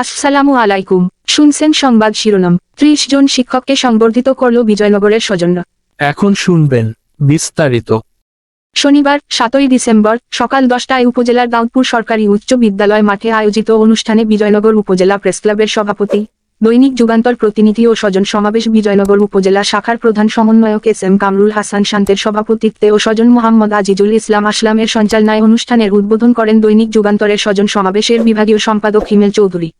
আসসালামু আলাইকুম। শুনছেন সংবাদ শিরোনাম। ত্রিশ জন শিক্ষককে সংবর্ধিত করল বিজয়নগরের স্বজনরা এখন শুনবেন বিস্তারিত। শনিবার সাতই ডিসেম্বর সকাল দশটায় উপজেলার দাউদপুর সরকারি উচ্চ বিদ্যালয় মাঠে আয়োজিত অনুষ্ঠানে বিজয়নগর উপজেলা প্রেসক্লাবের সভাপতি দৈনিক যুগান্তর প্রতিনিধি ও স্বজন সমাবেশ বিজয়নগর উপজেলা শাখার প্রধান সমন্বয়ক এস এম কামরুল হাসান শান্তের সভাপতিত্বে ও স্বজন মোহাম্মদ আজিজুল ইসলাম আসলামের সঞ্চালনায় অনুষ্ঠানের উদ্বোধন করেন দৈনিক যুগান্তরের স্বজন সমাবেশের বিভাগীয় সম্পাদক হিমেল চৌধুরী।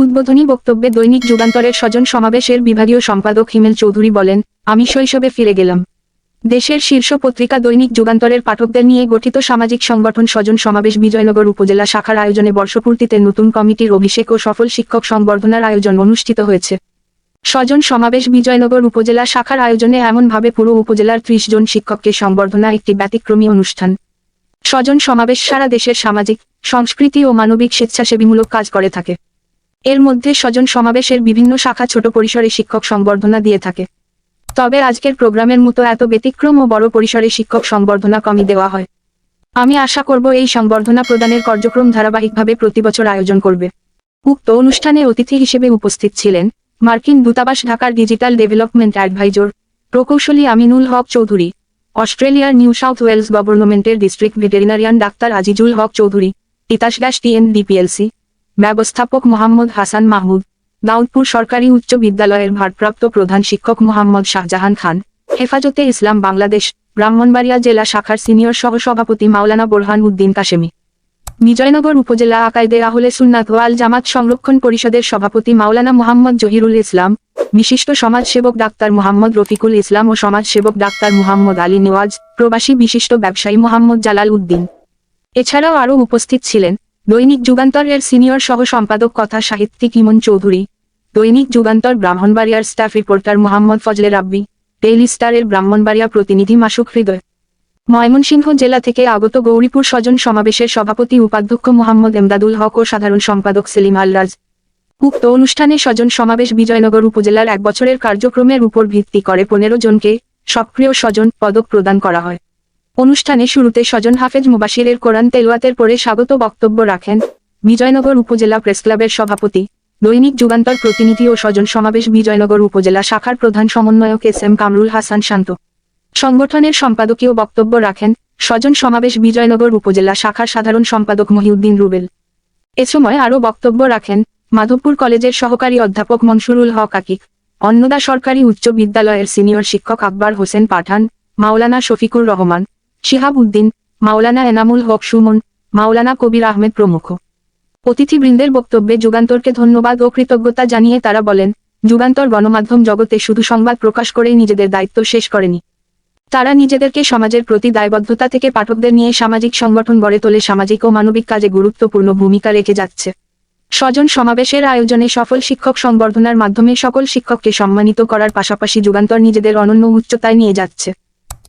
উদ্বোধনী বক্তব্যে দৈনিক যুগান্তরের স্বজন সমাবেশের বিভাগীয় সম্পাদক হিমেল চৌধুরী বলেন, আমি শৈশবে ফিরে গেলাম। দেশের শীর্ষ পত্রিকা দৈনিক যুগান্তরের পাঠকদের নিয়ে গঠিত সামাজিক সংগঠন স্বজন সমাবেশ বিজয়নগর উপজেলা শাখার আয়োজনে বর্ষপূর্তিতে নতুন কমিটির অভিষেক ও সফল শিক্ষক সংবর্ধনার আয়োজন অনুষ্ঠিত হয়েছে। স্বজন সমাবেশ বিজয়নগর উপজেলা শাখার আয়োজনে এমনভাবে পুরো উপজেলার ত্রিশ জন শিক্ষককে সংবর্ধনা একটি ব্যতিক্রমী অনুষ্ঠান। স্বজন সমাবেশ সারা দেশের সামাজিক, সংস্কৃতি ও মানবিক স্বেচ্ছাসেবীমূলক কাজ করে থাকে। এর মধ্যে স্বজন সমাবেশের বিভিন্ন শাখা ছোট পরিসরে শিক্ষক সংবর্ধনা দিয়ে থাকে। তবে আজকের প্রোগ্রামের মতো এত ব্যতিক্রম ও বড় পরিসরে শিক্ষক সংবর্ধনা কমই দেওয়া হয়। আমি আশা করব এই সংবর্ধনা প্রদানের কার্যক্রম ধারাবাহিকভাবে প্রতিবছর আয়োজন করবে। উক্ত অনুষ্ঠানে অতিথি হিসেবে উপস্থিত ছিলেন মার্কিন দূতাবাস ঢাকার ডিজিটাল ডেভেলপমেন্ট অ্যাডভাইজর প্রকৌশলী আমিনুল হক চৌধুরী, অস্ট্রেলিয়ার নিউ সাউথ ওয়েলস গভর্নমেন্টের district veterinarian doctor Azizul Haque Chowdhury, Titas gas TN DPLC ব্যবস্থাপক মোহাম্মদ হাসান মাহমুদ, দাউদপুর সরকারি উচ্চ বিদ্যালয়ের ভারপ্রাপ্ত প্রধান শিক্ষক মোহাম্মদ শাহজাহান খান, হেফাজতে ইসলাম বাংলাদেশ, ব্রাহ্মণবাড়িয়া জেলা শাখার সিনিয়র সহসভাপতি মাওলানা বোরহান উদ্দিন কাশেমি। বিজয়নগর উপজেলা আকাইদে আহলে সুন্নাত ওয়াল জামাত সংরক্ষণ পরিষদের সভাপতি মাওলানা মোহাম্মদ জহিরুল ইসলাম, বিশিষ্ট সমাজসেবক ডাক্তার মোহাম্মদ রফিকুল ইসলাম ও সমাজসেবক ডাক্তার মোহাম্মদ আলী নেওয়াজ, প্রবাসী বিশিষ্ট ব্যবসায়ী মোহাম্মদ জালাল উদ্দিন। এছাড়াও আরও উপস্থিত ছিলেন দৈনিক যুগান্তর এর সিনিয়র সহ সম্পাদক কথা সাহিত্যিক ইমন চৌধুরী, দৈনিক যুগান্তর ব্রাহ্মণবাড়িয়ার staff reporter Mohammad Fazle Rabbi, daily স্টারের ব্রাহ্মণবাড়িয়া প্রতিনিধি মাসুক হৃদয়। ময়মনসিংহ জেলা থেকে আগত গৌরীপুর স্বজন সমাবেশের সভাপতি উপাধ্যক্ষ মোহাম্মদ এমদাদুল হক ও সাধারণ সম্পাদক সেলিম আলরাজ। উক্ত অনুষ্ঠানে স্বজন সমাবেশ বিজয়নগর উপজেলার এক বছরের কার্যক্রমের উপর ভিত্তি করে পনেরো জনকে সক্রিয় স্বজন পদক প্রদান করা হয়। অনুষ্ঠানে শুরুতে স্বজন হাফেজ মুবাশিরের কোরআন তেলোয়াতের পরে স্বাগত বক্তব্য রাখেন বিজয়নগর উপজেলা প্রেসক্লাবের সভাপতি, দৈনিক যুগান্তর প্রতিনিধি ও স্বজন সমাবেশ বিজয়নগর উপজেলা শাখার প্রধান সমন্বয়ক এস এম কামরুল হাসান শান্ত। সংগঠনের সম্পাদকীয় বক্তব্য রাখেন স্বজন সমাবেশ বিজয়নগর উপজেলা শাখার সাধারণ সম্পাদক মহিউদ্দিন রুবেল। এ সময় আরও বক্তব্য রাখেন মাধবপুর কলেজের সহকারী অধ্যাপক মনসুরুল হক আকিক, অন্নদা সরকারি উচ্চ বিদ্যালয়ের সিনিয়র শিক্ষক আকবর হোসেন পাঠান, মাওলানা শফিকুর রহমান শিহাব উদ্দিন মাওলানা এনামুল হক সুমন, মাওলানা কবির আহমেদ প্রমুখ। অতিথিবৃন্দের বক্তব্যে যুগান্তরকে ধন্যবাদ ও কৃতজ্ঞতা জানিয়ে তারা বলেন, যুগান্তর গণমাধ্যম জগতে শুধু সংবাদ প্রকাশ করেই নিজেদের দায়িত্ব শেষ করেনি। তারা নিজেদেরকে সমাজের প্রতি দায়বদ্ধতা থেকে পাঠকদের নিয়ে সামাজিক সংগঠন গড়ে তোলে সামাজিক ও মানবিক কাজে গুরুত্বপূর্ণ ভূমিকা রেখে যাচ্ছে। স্বজন সমাবেশের আয়োজনে সফল শিক্ষক সংবর্ধনার মাধ্যমে সকল শিক্ষককে সম্মানিত করার পাশাপাশি যুগান্তর নিজেদের অনন্য উচ্চতায় নিয়ে যাচ্ছে।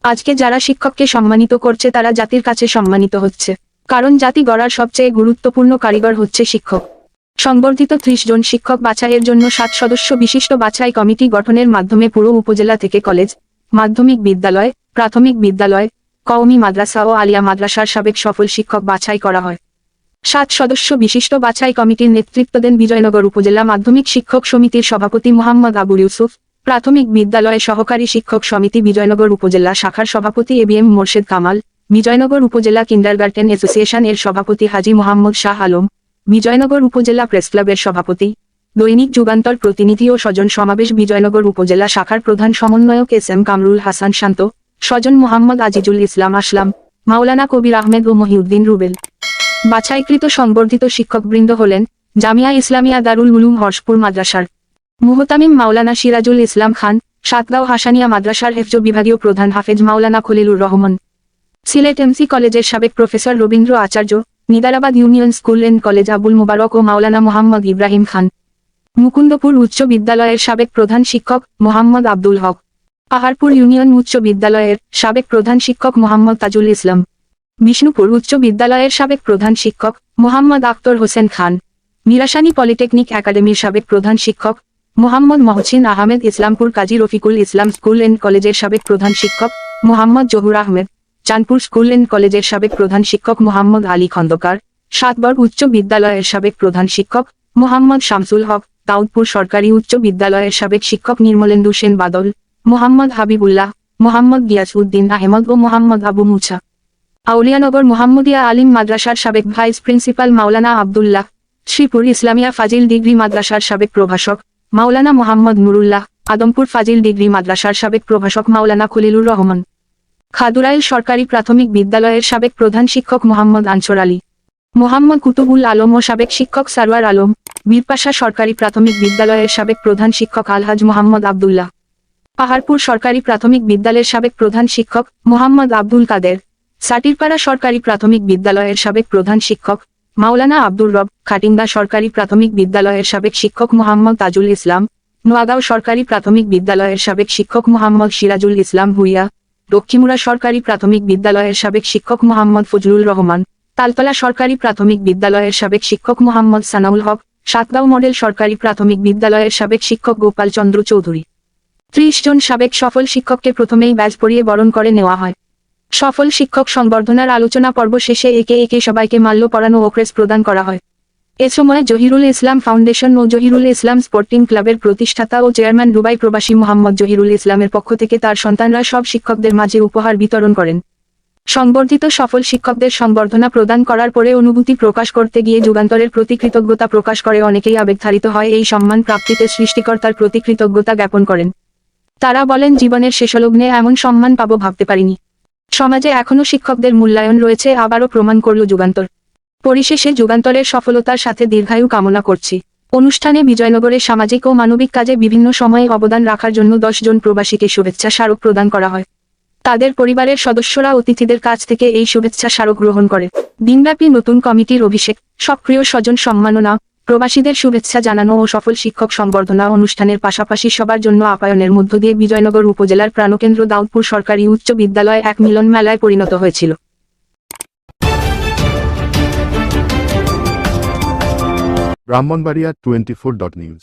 আজকে যারা শিক্ষককে সম্মানিত করছে, তারা জাতির কাছে সম্মানিত হচ্ছে। কারণ জাতি গড়ার সবচেয়ে গুরুত্বপূর্ণ কারিগর হচ্ছে শিক্ষক। সংবর্ধিত ত্রিশ জন শিক্ষক বাছাইয়ের জন্য সাত সদস্য বিশিষ্ট বাছাই কমিটি গঠনের মাধ্যমে পুরো উপজেলা থেকে কলেজ, মাধ্যমিক বিদ্যালয়, প্রাথমিক বিদ্যালয়, কওমি মাদ্রাসা ও আলিয়া মাদ্রাসার সাবেক সফল শিক্ষক বাছাই করা হয়। সাত সদস্য বিশিষ্ট বাছাই কমিটির নেতৃত্ব দেন বিজয়নগর উপজেলা মাধ্যমিক শিক্ষক সমিতির সভাপতি মোহাম্মদ আবুল ইউসুফ। প্রাথমিক বিদ্যালয়ে সহকারী শিক্ষক সমিতি বিজয়নগর উপজেলা শাখার সভাপতি A B M Morshed Kamal, Bijoynagar উপজেলা কিন্ডারগার্টেন অ্যাসোসিয়েশন এর সভাপতি হাজি মোহাম্মদ শাহ আলম, বিজয়নগর উপজেলা প্রেস ক্লাবের সভাপতি, দৈনিক যুগান্তর প্রতিনিধি ও স্বজন সমাবেশ বিজয়নগর উপজেলা শাখার প্রধান সমন্বয়ক এস এম কামরুল হাসান শান্ত, স্বজন মোহাম্মদ আজিজুল ইসলাম আসলাম, মাওলানা কবির আহমেদ ও মহিউদ্দিন রুবেল। বাছাইকৃত সংবর্ধিত শিক্ষকবৃন্দ হলেন জামিয়া ইসলামিয়া দারুল উলুম হর্ষপুর মাদ্রাসার মুহতামিম মাওলানা সিরাজুল ইসলাম খান, সাতগাঁও হাসানিয়া মাদ্রাসার হেফজ বিভাগীয় প্রধান হাফেজ মাওলানা খলিলুর রহমান। সিলেট এমসি কলেজের সাবেক professor Rabindra Acharya, Nidarabad union school and college Abul Mubarak ও মাওলানা মোহাম্মদ ইব্রাহিম খান। মুকুন্দপুর উচ্চ বিদ্যালয়ের সাবেক প্রধান শিক্ষক মোহাম্মদ আব্দুল হক। পাহাড়পুর ইউনিয়ন উচ্চ বিদ্যালয়ের সাবেক প্রধান শিক্ষক মোহাম্মদ তাজুল ইসলাম। বিষ্ণুপুর উচ্চ বিদ্যালয়ের সাবেক প্রধান শিক্ষক মোহাম্মদ আক্তর হোসেন খান। মিরাসানি পলিটেকনিক একাডেমির সাবেক প্রধান শিক্ষক মোহাম্মদ মহসিন আহমেদ ইসলামপুর কাজী রফিকুল ইসলাম স্কুল এন্ড কলেজের সাবেক প্রধান শিক্ষক মোহাম্মদ জহুর আহমেদ, চাঁদপুর স্কুল এন্ড কলেজের সাবেক প্রধান শিক্ষক মোহাম্মদ আলী খন্দকার, সাতবার উচ্চ বিদ্যালয়ের সাবেক প্রধান শিক্ষক মোহাম্মদ শামসুল হক, দাউদপুর সরকারি উচ্চ বিদ্যালয়ের সাবেক শিক্ষক নির্মলেন্দু সেন বাদল, মোহাম্মদ হাবিবুল্লাহ, মোহাম্মদ গিয়াসউদ্দিন আহমদ ও মোহাম্মদ আবু মুছা আউলিয়ানগর মোহাম্মদিয়া আলিম মাদ্রাসার সাবেক vice principal Maulana Abdullah, Sreepur Islamia Fazil degree মাদ্রাসার সাবেক প্রভাষক মাওলানা মোহাম্মদ নুরুল্লাহ আদমপুর ফাজিল ডিগ্রি মাদ্রাসার সাবেক প্রভাষক মাওলানা খলিলুর রহমান। খাদুরাইল সরকারি প্রাথমিক বিদ্যালয়ের সাবেক প্রধান শিক্ষক মোহাম্মদ আনসর আলী। মোহাম্মদ কুতুবুল আলম ও সাবেক শিক্ষক সারওয়ার আলম, বীরপাশা সরকারি প্রাথমিক বিদ্যালয়ের সাবেক প্রধান শিক্ষক আলহাজ মোহাম্মদ আবদুল্লাহ। পাহাড়পুর সরকারি প্রাথমিক বিদ্যালয়ের সাবেক প্রধান শিক্ষক মোহাম্মদ আব্দুল কাদের। সাটিরপাড়া সরকারি প্রাথমিক বিদ্যালয়ের সাবেক প্রধান শিক্ষক মাওলানা আব্দুর রব খাটিন্দা সরকারি প্রাথমিক বিদ্যালয়ের সাবেক শিক্ষক মোহাম্মদ তাজুল ইসলাম, নোয়াগাঁও সরকারি প্রাথমিক বিদ্যালয়ের সাবেক শিক্ষক মোহাম্মদ সিরাজুল ইসলাম ভুইয়া দক্ষিমুরা সরকারি প্রাথমিক বিদ্যালয়ের সাবেক শিক্ষক মোহাম্মদ ফজলুল রহমান, তালতলা সরকারি প্রাথমিক বিদ্যালয়ের সাবেক শিক্ষক মোহাম্মদ সানাউল হক, সাতগাঁও মডেল সরকারি প্রাথমিক বিদ্যালয়ের সাবেক শিক্ষক গোপাল চন্দ্র চৌধুরী। ত্রিশ জন সাবেক সফল শিক্ষককে প্রথমেই ব্যাজ পরিয়ে বরণ করে নেওয়া হয়। সফল শিক্ষক সংবর্ধনার আলোচনা পর্ব শেষে একে একে সবাইকে মাল্য পরানো ও ক্রেস প্রদান করা হয়। এ সময় জহিরুল ইসলাম ফাউন্ডেশন ও জহিরুল ইসলাম স্পোর্টিং ক্লাবের প্রতিষ্ঠাতা ও চেয়ারম্যান দুবাই প্রবাসী মোহাম্মদ জহিরুল ইসলামের পক্ষ থেকে তার সন্তানরা সব শিক্ষকদের মাঝে উপহার বিতরণ করেন। সংবর্ধিত সফল শিক্ষকদের সংবর্ধনা প্রদান করার পরে অনুভূতি প্রকাশ করতে গিয়ে যুগান্তরের প্রতি কৃতজ্ঞতা প্রকাশ করে অনেকেই আবেগধারিত হয় এই সম্মান প্রাপ্তিতে সৃষ্টিকর্তার প্রতি কৃতজ্ঞতা জ্ঞাপন করেন। তারা বলেন, জীবনের শেষলগ্নে এমন সম্মান পাবো ভাবতে পারিনি। সমাজে এখনও শিক্ষকদের মূল্যায়ন রয়েছে, আবারও প্রমাণ করল যুগান্তর। পরিশেষে যুগান্তরের সফলতার সাথে দীর্ঘায়ু কামনা করছি। অনুষ্ঠানে বিজয়নগরে সামাজিক ও মানবিক কাজে বিভিন্ন সময়ে অবদান রাখার জন্য জন প্রবাসীকে শুভেচ্ছা স্মারক প্রদান করা হয়। তাদের পরিবারের সদস্যরা অতিথিদের কাছ থেকে এই শুভেচ্ছা স্মারক গ্রহণ করে। দিনব্যাপী নতুন কমিটির অভিষেক, সক্রিয় স্বজন সম্মাননা প্রবাসীদের শুভেচ্ছা জানানো ও সফল শিক্ষক সংবর্ধনা অনুষ্ঠানের পাশাপাশি সবার জন্য আপায়নের মধ্য দিয়ে বিজয়নগর উপজেলার প্রাণকেন্দ্র দাউদপুর সরকারি উচ্চ বিদ্যালয় এক মিলন মেলায় পরিণত হয়েছিল। Brahmanbaria twenty four dot news.